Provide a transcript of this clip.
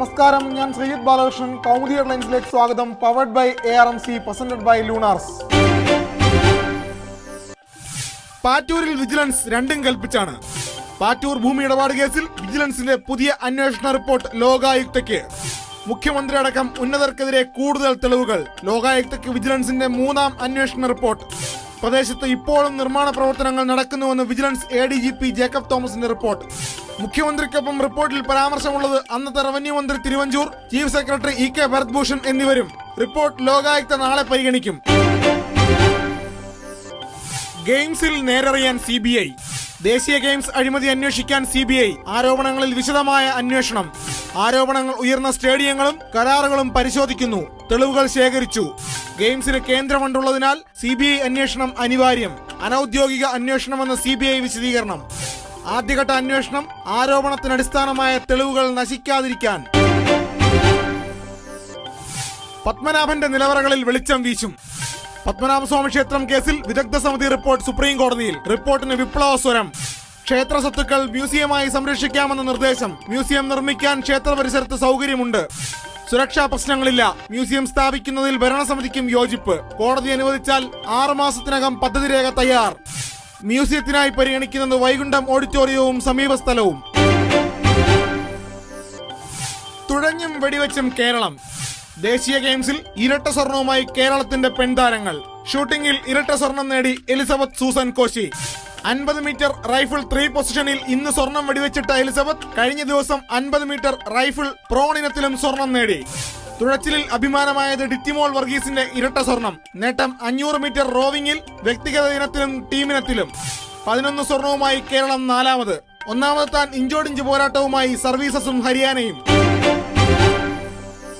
നമസ്കാരം. ഞാൻ ശ്രീജിത് ബാലകൃഷ്ണൻ. കൗമുദി ഹെഡ്ലൈൻസിലേക്ക് സ്വാഗതം. Powered by A R M C presented by Lunars പാറ്റൂരിൽ vigilance രണ്ടും കൽപ്പിച്ചാണ്. പാറ്റൂർ ഭൂമി ഇടപാട് കേസിൽ വിജിലൻസിന്റെ പുതിയ അന്വേഷണ റിപ്പോർട്ട് ലോകായുക്തയ്ക്ക്. മുഖ്യമന്ത്രി അടക്കം ഉന്നതർക്കെതിരെ കൂടുതൽ തെളിവുകൾ. ലോകായുക്തയ്ക്ക് വിജിലൻസിന്റെ മൂന്നാം അന്വേഷണ റിപ്പോർട്ട്. പ്രദേശത്ത് ഇപ്പോഴും നിർമ്മാണ പ്രവർത്തനങ്ങൾ നടക്കുന്നുവെന്ന് vigilance A D G P Jacob തോമസിന്റെ റിപ്പോർട്ട്. മുഖ്യമന്ത്രിക്കൊപ്പം റിപ്പോർട്ടിൽ പരാമർശമുള്ളത് അന്നത്തെ റവന്യൂ മന്ത്രി Thiruvanchoor chief secretary E K Bharathbhushan എന്നിവരും. റിപ്പോർട്ട് ലോകായുക്ത നാളെ പരിഗണിക്കും. ഗെയിംസിൽ നേരറിയാൻ സി ബി ഐ. ദേശീയ ഗെയിംസ് അഴിമതി അന്വേഷിക്കാൻ സി ബി ഐ ആരോപണങ്ങളിൽ വിശദമായ അന്വേഷണം. ആരോപണങ്ങൾ ഉയർന്ന സ്റ്റേഡിയങ്ങളും കരാറുകളും പരിശോധിക്കുന്നു. തെളിവുകൾ ശേഖരിച്ചു. ഗെയിംസിന് കേന്ദ്രമുണ്ടുള്ളതിനാൽ സി ബി ഐ അന്വേഷണം അനിവാര്യം. അനൌദ്യോഗിക അന്വേഷണമെന്ന് സി ബി ഐ വിശദീകരണം. ആദ്യഘട്ട അന്വേഷണം ആരോപണത്തിനടിസ്ഥാനമായ തെളിവുകൾ നശിക്കാതിരിക്കാൻ. പത്മനാഭന്റെ നിലവറകളിൽ വെളിച്ചം വീശും. പത്മനാഭസ്വാമി ക്ഷേത്രം കേസിൽ വിദഗ്ധ സമിതി റിപ്പോർട്ട് സുപ്രീം കോടതിയിൽ. റിപ്പോർട്ടിന് വിപ്ലവ സ്വരം ക്ഷേത്ര സ്വത്തുക്കൾ മ്യൂസിയമായി സംരക്ഷിക്കാമെന്ന നിർദ്ദേശം മ്യൂസിയം നിർമ്മിക്കാൻ ക്ഷേത്ര പരിസരത്ത് സൗകര്യമുണ്ട്. സുരക്ഷാ പ്രശ്നങ്ങളില്ല. മ്യൂസിയം സ്ഥാപിക്കുന്നതിൽ ഭരണസമിതിക്കും യോജിപ്പ്. കോടതി അനുവദിച്ചാൽ ആറു മാസത്തിനകം പദ്ധതി രേഖ തയ്യാർ. മ്യൂസിയത്തിനായി പരിഗണിക്കുന്നത് വൈകുണ്ഠം ഓഡിറ്റോറിയവും സമീപ സ്ഥലവും. തുഴഞ്ഞും വെടിവെച്ചും കേരളം. ദേശീയ ഗെയിംസിൽ ഇരട്ട സ്വർണവുമായി കേരളത്തിന്റെ പെൺതാരങ്ങൾ. ഷൂട്ടിംഗിൽ ഇരട്ട സ്വർണം നേടി എലിസബത്ത് സൂസൻ കോശി. അൻപത് മീറ്റർ റൈഫിൾ ത്രീ പൊസിഷനിൽ ഇന്ന് സ്വർണം വെടിവെച്ചിട്ട എലിസബത്ത് കഴിഞ്ഞ ദിവസം അൻപത് മീറ്റർ റൈഫിൾ പ്രോൺ ഇനത്തിലും സ്വർണം നേടി. തുഴച്ചിലിൽ അഭിമാനമായത് ഡിറ്റിമോൾ വർഗീസിന്റെ ഇരട്ട സ്വർണം. നേട്ടം അഞ്ഞൂറ് മീറ്റർ റോവിംഗിൽ വ്യക്തിഗത ഇനത്തിലും ടീമിനത്തിലും. പതിനൊന്ന് സ്വർണവുമായി കേരളം നാലാമത്. ഒന്നാമതെത്താൻ ഇഞ്ചോടിഞ്ച് പോരാട്ടവുമായി സർവീസസും ഹരിയാനയും.